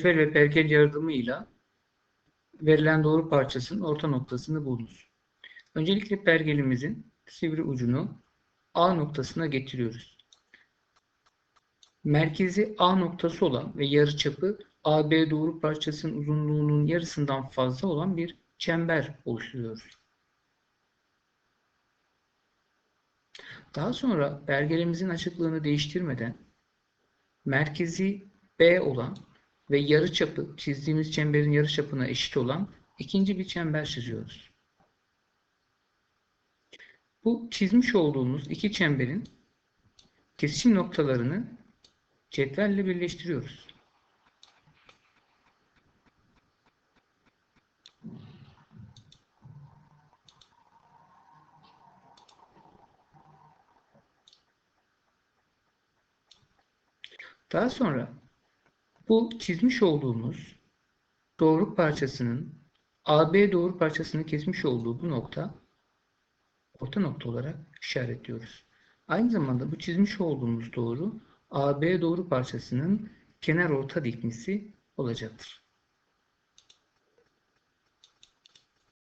cetvel ve pergel yardımıyla verilen doğru parçasının orta noktasını bulunuz. Öncelikle pergelimizin sivri ucunu A noktasına getiriyoruz. Merkezi A noktası olan ve yarıçapı AB doğru parçasının uzunluğunun yarısından fazla olan bir çember oluşturuyoruz. Daha sonra pergelimizin açıklığını değiştirmeden merkezi B olan ve yarıçapı çizdiğimiz çemberin yarıçapına eşit olan ikinci bir çember çiziyoruz. Bu çizmiş olduğumuz iki çemberin kesişim noktalarını cetvelle birleştiriyoruz. Daha sonra bu çizmiş olduğumuz doğru parçasının AB doğru parçasını kesmiş olduğu bu nokta orta nokta olarak işaretliyoruz. Aynı zamanda bu çizmiş olduğumuz doğru AB doğru parçasının kenar orta dikmesi olacaktır.